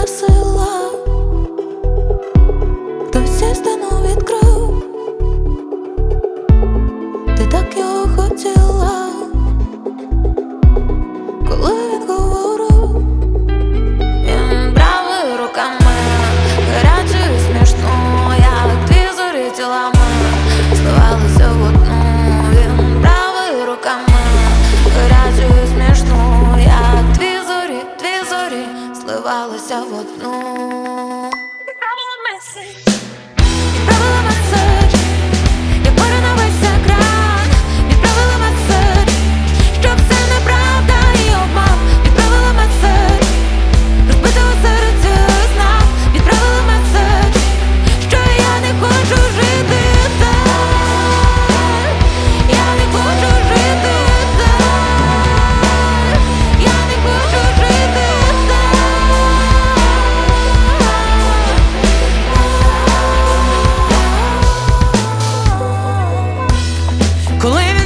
Красила в одну Calamity.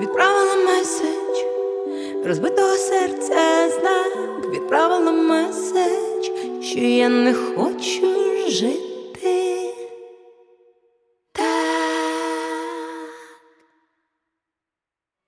відправила меседж, розбитого серця знак, відправила меседж, що я не хочу жити.